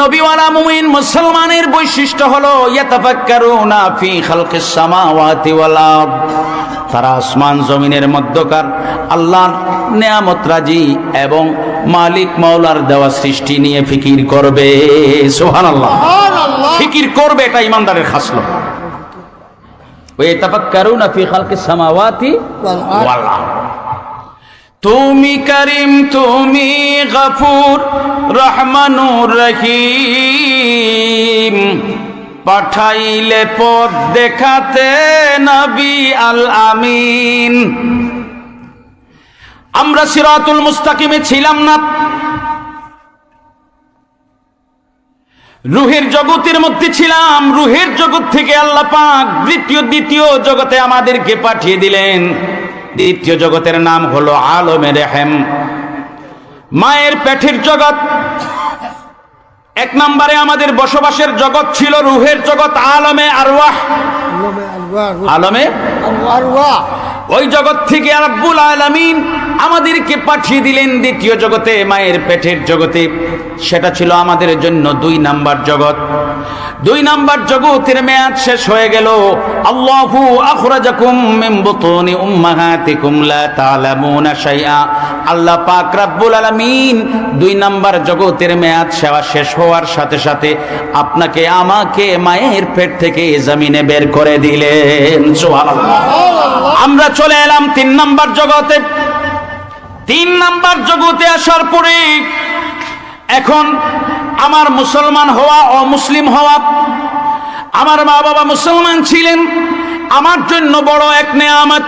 নবীওয়ালা মুমিন মুসলমানের বৈশিষ্ট্য হলো ইয়াতাফাক্কারুনা ফি খালকিস সামাওয়াতি ওয়াল আরদ। তারা আসমান জমিনের মধ্যকার আল্লাহর নেয়ামত রাজি এবং মালিক মাওলার দেওয়া সৃষ্টি নিয়ে ফিকির করবে। সুবহানাল্লাহ। ফিকির করবে এটা ইমানদারের খাসলত। ওয়াতাফাক্কারুনা ফি খালকিস সামাওয়াতি ওয়াল আরদ। তুমি করিম, তুমি গফুর, রহমানুর রহিম। পাঠাইলে পথ দেখাতে নবী আল আমিন আমরা সিরাতুল মুস্তাকিমে ছিলাম না। রুহের জগতের মধ্যে ছিলাম। রুহের জগৎ থেকে আল্লাহ পাক দ্বিতীয় দ্বিতীয় জগতে আমাদেরকে পাঠিয়ে দিলেন। দ্বিতীয় জগতের নাম হলো আলমে রেহেম। মায়ের পেঠের জগৎ। এক নম্বরে আমাদের বসবাসের জগৎ ছিল রুহের জগৎ আলমে আরওয়াহ। আলমে ওই জগৎ থেকে রাব্বুল আলামিন আমাদেরকে পাঠিয়ে দিলেন দ্বিতীয় জগতে, মায়ের পেটের জগতে। সেটা ছিল আমাদের জন্য দুই নাম্বার জগৎ। দুই নাম্বার জগতের মেয়াদ শেষ হয়ে গেল। আল্লাহু আখরাজাকুম মিন বুতুনি উম্মাহাতিকুম লা তা'লামুনা আল্লাহ পাক রাব্বুল আলামিন দুই নাম্বার জগতের মেয়াদ সেবা শেষ হওয়ার সাথে সাথে আপনাকে, আমাকে মায়ের পেট থেকে জমিনে বের করে দিলেন। সুবহানাল্লাহ। আমরা চলে এলাম তিন নাম্বার জগতে। তিন নাম্বার জগতে আসার পরে এখন আমার মুসলমান হওয়া অমুসলিম হওয়া, আমার মা বাবা মুসলমান ছিলেন, আমার জন্য বড় এক নেয়ামত।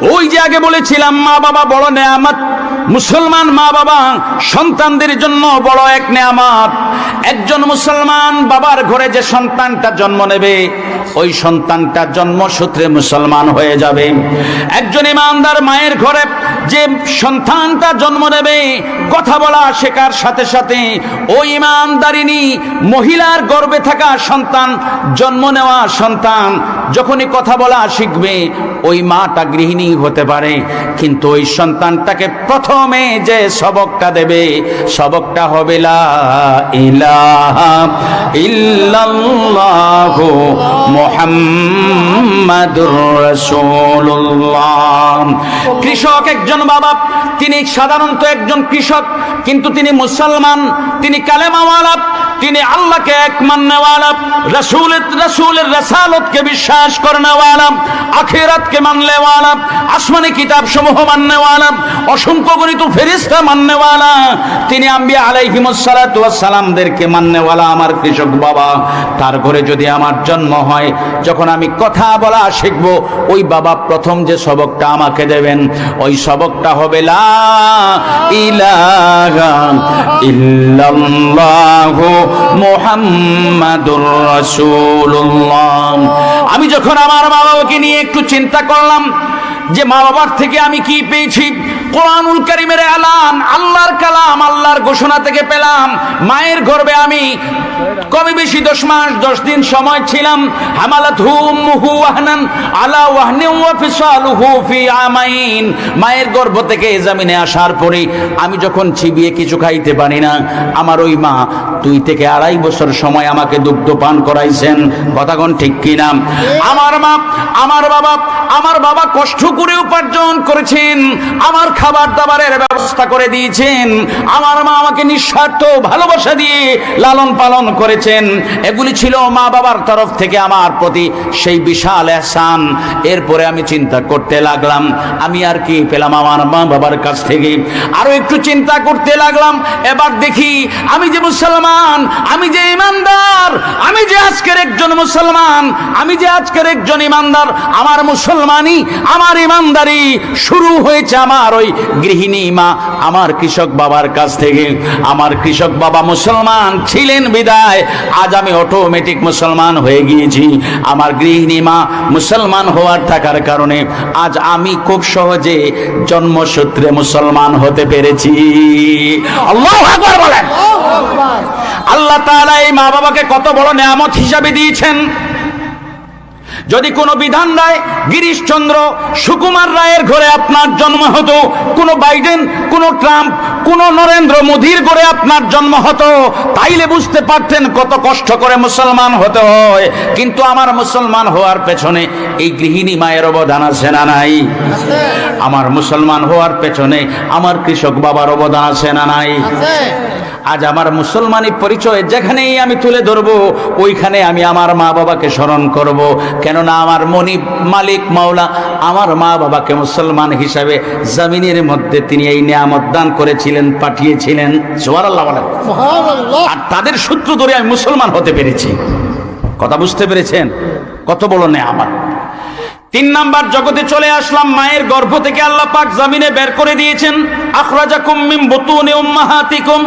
ওই যে আগে বলেছিলাম, মা বাবা বড় নেয়ামত। মুসলমান মা বাবা সন্তানদের জন্য বড় এক নেয়ামত। একজন মুসলমান বাবার ঘরে যে সন্তানটা জন্ম নেবে, ওই সন্তানটা জন্মসূত্রে মুসলমান হয়ে যাবে। একজন ইমানদার মায়ের ঘরে যে সন্তানটা জন্ম নেবে, কথা বলা শেখার সাথে সাথে ওই ইমানদারিনী মহিলার গর্বে থাকা সন্তান, জন্ম নেওয়া সন্তান, যখনই কথা বলা শিখবে, ওই মাটা গৃহিণী হতে পারে। কিন্তু ওই সন্তানটাকে প্রথমে যে সবকটা দেবে, সবকটা হবে লা ইলাহা ইল্লাল্লাহু মুহাম্মাদুর রাসূলুল্লাহ। কৃষক একজন বাবা, তিনি সাধারণত একজন কৃষক, কিন্তু তিনি মুসলমান, তিনি কালেমাওয়ালা তিনি আল্লাহকে এক মান্যওয়ালা রসুলের রসুলের রসালতকে বিশ্বাস করনেওয়ালা আখেরাতকে মানলেওয়ালা আসমানি কিতাব সমূহ মাননেওয়ালা অসংখ্য গণিত ফেরিস্তা মাননেওয়ালা তিনি আম্বিয়া আলাইহিমসালামদেরকে মাননেওয়ালা আমার কৃষক বাবা। তার ঘরে যদি আমার জন্ম হয়, যখন আমি কথা বলা শিখব, ওই বাবা প্রথম যে সবকটা আমাকে দেবেন, ওই সবকটা হবে লা ইলাহা ইল্লাল্লাহু মুহাম্মাদুর রাসূলুল্লাহ। আমি যখন আমার মা বাবাকে নিয়ে একটু চিন্তা করলাম যে মা বাবার থেকে আমি কি পেয়েছি কোরআনুল কারিমের এলান, আল্লাহর কালাম, আল্লাহর ঘোষণা থেকে পেলাম। মায়ের গর্বে আমি বেশি দশ মাস, দশ দিন সময় ছিলাম? হামালাত ওয়াহনান আলা ওয়াহনি আমাইন। মায়ের গর্ভ থেকে জামিনে আসার পরে আমি যখন চিবিয়ে কিছু খাইতে পারি না, আমার ওই মা দুই থেকে আড়াই বছর সময় আমাকে দুগ্ধ পান করাইছেন। কথাগণ ঠিক কিনা? আমার মা, আমার বাবা আমার বাবা কষ্ট করে উপার্জন করেছেন। আমার খাবার দাবারের ব্যবস্থা করে দিয়েছেন। আমার মা আমাকে নিঃস্বার্থ ভালোবাসা দিয়ে লালন পালন করেছেন। এগুলি ছিল মা বাবার তরফ থেকে আমার প্রতি সেই বিশাল এহসান। এরপরে আমি চিন্তা করতে লাগলাম, আমি আর কি পেলাম আমার মা বাবার কাছ থেকে। আরও একটু চিন্তা করতে লাগলাম, এবার দেখি আমি যে মুসলমান, আমি যে ইমানদার, আমি যে আজকের একজন মুসলমান, আমি যে আজকের একজন ইমানদার, আমার মুসলমানই আমার ইমানদারি শুরু হয়েছে আমার ওই গৃহিণী মা আমার কৃষক বাবার কাছ থেকে আমার কৃষক বাবা মুসলমান ছিলেন বিদায় আজ আমি অটোমেটিক মুসলমান হয়ে গিয়েছি। আমার গৃহিণী মা মুসলমান হওয়ার থাকার কারণে আজ আমি খুব সহজে জন্মসূত্রে মুসলমান হতে পেরেছি। আল্লাহু বলেন। আল্লাহ তাআলা এই মা বাবাকে কত বড় নেয়ামত হিসাবে দিয়েছেন। যদি কোনো বিধান রায় গিরিশচন্দ্র সুকুমার রায়ের ঘরে আপনার জন্ম হতো, কোনো বাইডেন, কোনো ট্রাম্প, কোনো নরেন্দ্র মোদীর ঘরে আপনার জন্ম হতো, তাইলে বুঝতে পারতেন কত কষ্ট করে মুসলমান হতে হয়। কিন্তু আমার মুসলমান হওয়ার পেছনে এই গৃহিণী মায়ের অবদান আছে না নাই? আমার মুসলমান হওয়ার পেছনে আমার কৃষক বাবার অবদান আছে না নাই? আজ আমার মুসলমানি পরিচয় যেখানেই আমি তুলে ধরবো ওইখানে আমি আমার মা বাবাকে স্মরণ করব। কেননা আমার মনি মালিক মাওলা আমার মা বাবাকে মুসলমান হিসাবে জামিনের মধ্যে তিনি এই নিয়ামত দান করেছিলেন পাঠিয়েছিলেন। বলেন। আর তাদের সূত্র ধরে আমি মুসলমান হতে পেরেছি। কথা বুঝতে পেরেছেন? কত বড় নেয়ামত। তিন নাম্বার জগতে চলে আসলাম মায়ের গর্ভ থেকে আল্লাহ পাক জামিনে বের করে দিয়েছেন। আখরাজাকুম মিন বুতুনি উম্মাহাতিকুম।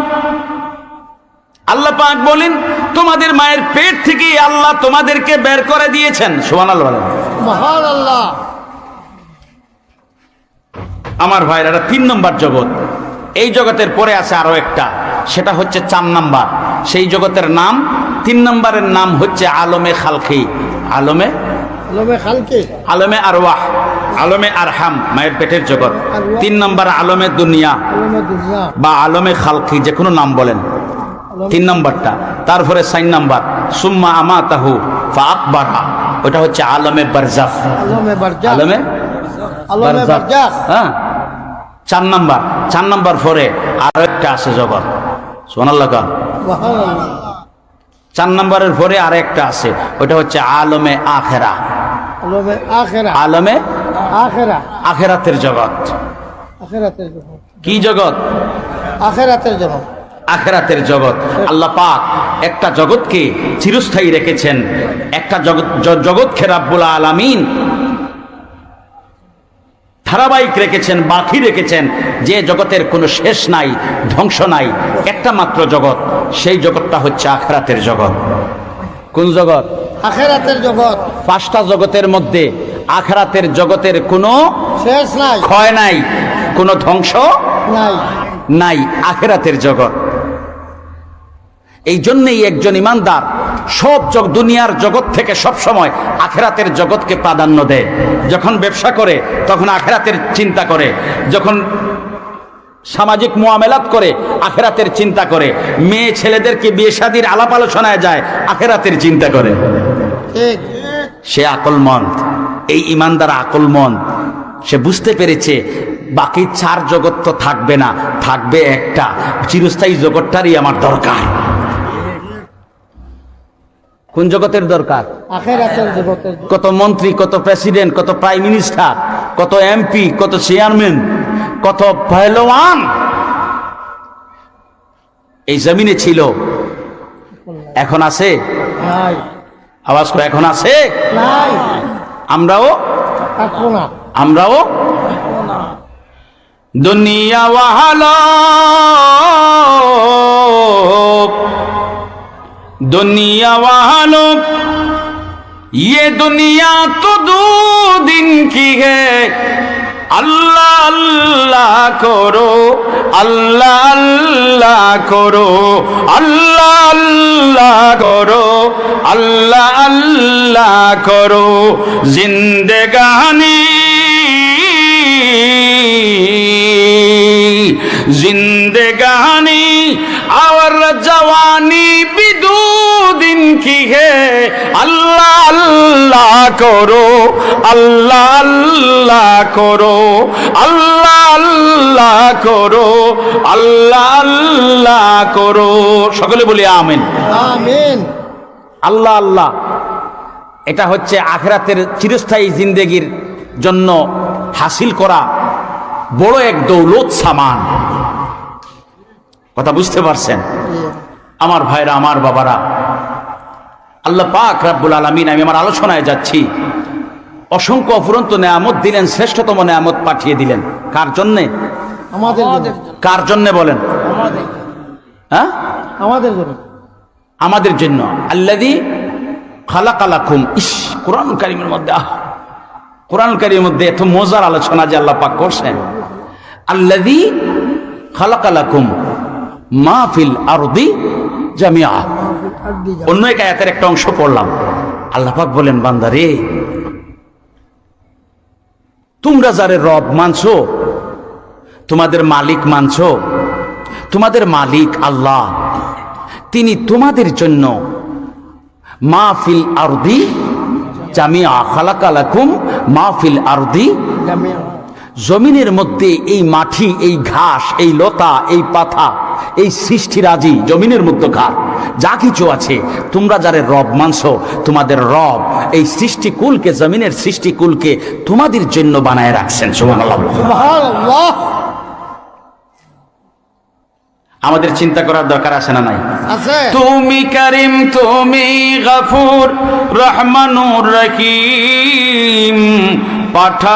আল্লাহ পাক বলেন তোমাদের মায়ের পেট থেকে আল্লাহ তোমাদেরকে বের করে দিয়েছেন। বলেন। মহান আল্লাহ আমার ভাইরা এটা তিন নম্বর জগৎ। এই জগতের পরে আছে আরও একটা সেটা হচ্ছে চার নাম্বার। সেই জগতের নাম তিন নম্বরের নাম হচ্ছে আলমে খালকি। আলমে আলমে আরওয়াহ আলমে আরহাম মায়ের পেটের জগৎ। তিন নম্বর আলমে দুনিয়া বা আলমে খালকি যে কোনো নাম বলেন। তিন নম্বরটা। তারপরে সাইন নাম্বার সুম্মা আমা তাহু ফা আকবারহা ওটা হচ্ছে আলমে বারজাফ আলমে হ্যাঁ। চার নাম্বার চার নাম্বার পরে আরও একটা আছে জগৎ। সোনাল্লাহ খান চার নম্বরের পরে আর একটা আছে ওটা হচ্ছে আলমে আখেরা। আলমে আখেরা। আলমে আখেরা। আখেরাতের জগৎ। কি জগৎ? আখেরাতের জন্য আখেরাতের জগৎ। আল্লাহ পাক একটা জগৎকে চিরস্থায়ী রেখেছেন। একটা জগৎ জগৎকে রাব্বুল আলামিন ধারাবাহিক রেখেছেন বাকি রেখেছেন। যে জগতের কোনো শেষ নাই ধ্বংস নাই একটা মাত্র জগৎ। সেই জগৎটা হচ্ছে আখেরাতের জগৎ। কোন জগৎ? আখেরাতের জগৎ। পাঁচটা জগতের মধ্যে আখেরাতের জগতের কোনো শেষ নাই। ক্ষয় নাই কোনো ধ্বংস নাই। নাই আখেরাতের জগৎ। এই জন্যেই একজন ইমানদার সব দুনিয়ার জগৎ থেকে সব সময় আখেরাতের জগৎকে প্রাধান্য দেয়। যখন ব্যবসা করে তখন আখেরাতের চিন্তা করে। যখন সামাজিক মোয়ামেলাত করে আখেরাতের চিন্তা করে। মেয়ে ছেলেদেরকে বিয়ে শাদির আলাপ আলোচনায় যায় আখেরাতের চিন্তা করে। সে আকলমন্দ এই ইমানদার আকলমন্দ সে বুঝতে পেরেছে বাকি চার জগৎ তো থাকবে না থাকবে একটা। চিরস্থায়ী জগৎটারই আমার দরকার। কোন জগতের দরকার? কত মন্ত্রী কত প্রেসিডেন্ট কত প্রাইম মিনিস্টার কত এমপি কত চেয়ারম্যান কত পহলওয়ান। এই জমিনে ছিল এখন আছে? আওয়াজ করে এখন আছে নাই আমরাও থাকবো না আমরাও দুনিয়া ওয়াহালো दुनिया वालों ये दुनिया तो दो दिन की है আল্লাহ আল্লাহ করো, আল্লাহ আল্লাহ করো, আল্লাহ আল্লাহ করো, আল্লাহ আল্লাহ করো। জিন্দেগানি জিন্দেগানি আর জওয়ানি কি হে? আল্লাহ আল্লাহ করো আল্লাহ আল্লাহ করো আল্লাহ আল্লাহ করো আল্লাহ আল্লাহ করো। সকলে বলি আমিন। আমিন। আল্লাহ আল্লাহ। এটা হচ্ছে আখেরাতের চিরস্থায়ী জিন্দেগির জন্য হাসিল করা বড় এক দৌলত সামান। কথা বুঝতে পারছেন? আমার ভাইরা আমার বাবারা আল্লাহ পাক রাব্বুল আলমিন আমি আমার আলোচনায় যাচ্ছি। অসংখ্য অফুরন্ত নেয়ামত দিলেন শ্রেষ্ঠতম নেয়ামত পাঠিয়ে দিলেন। কার জন্যে? আমাদের কার জন্যে বলেন? হ্যাঁ? আমাদের জন্য। আমাদের জন্য। আল্লাদি খালাকালাকুম ইস কোরআন কারিমের মধ্যে আহ। কোরআন কারিমের মধ্যে এত মজার আলোচনা যে আল্লাহ পাক করছেন। আল্লাদি খালাকালাকুম মাহফিল আরদি জামিয়া। অন্য এক আয়াতের একটা অংশ পড়লাম। আল্লাহাক বলেন বান্দারে তোমরা যারে রব মানছো তোমাদের মালিক মানছো তোমাদের মালিক আল্লাহ তিনি তোমাদের জন্য মাহফিল আরদি জামিয়া খালাকালাকুম মাহফিল আরদি জামিয়া। জমিনের মধ্যে এই মাটি এই ঘাস এই লতা এই পাতা এই সৃষ্টিরাজি জমিনের মধ্যে ঘাস। যা কিছু আছে তোমরা যারা রব মানছো তোমাদের রব এই সৃষ্টিকুলকে জমিনের সৃষ্টিকুলকে তোমাদের জন্য বানায় রাখছেন। আমাদের চিন্তা করার দরকার আছে না নাই? তুমি করিম তুমি গাফুর রহমানুর রহিম পাঠা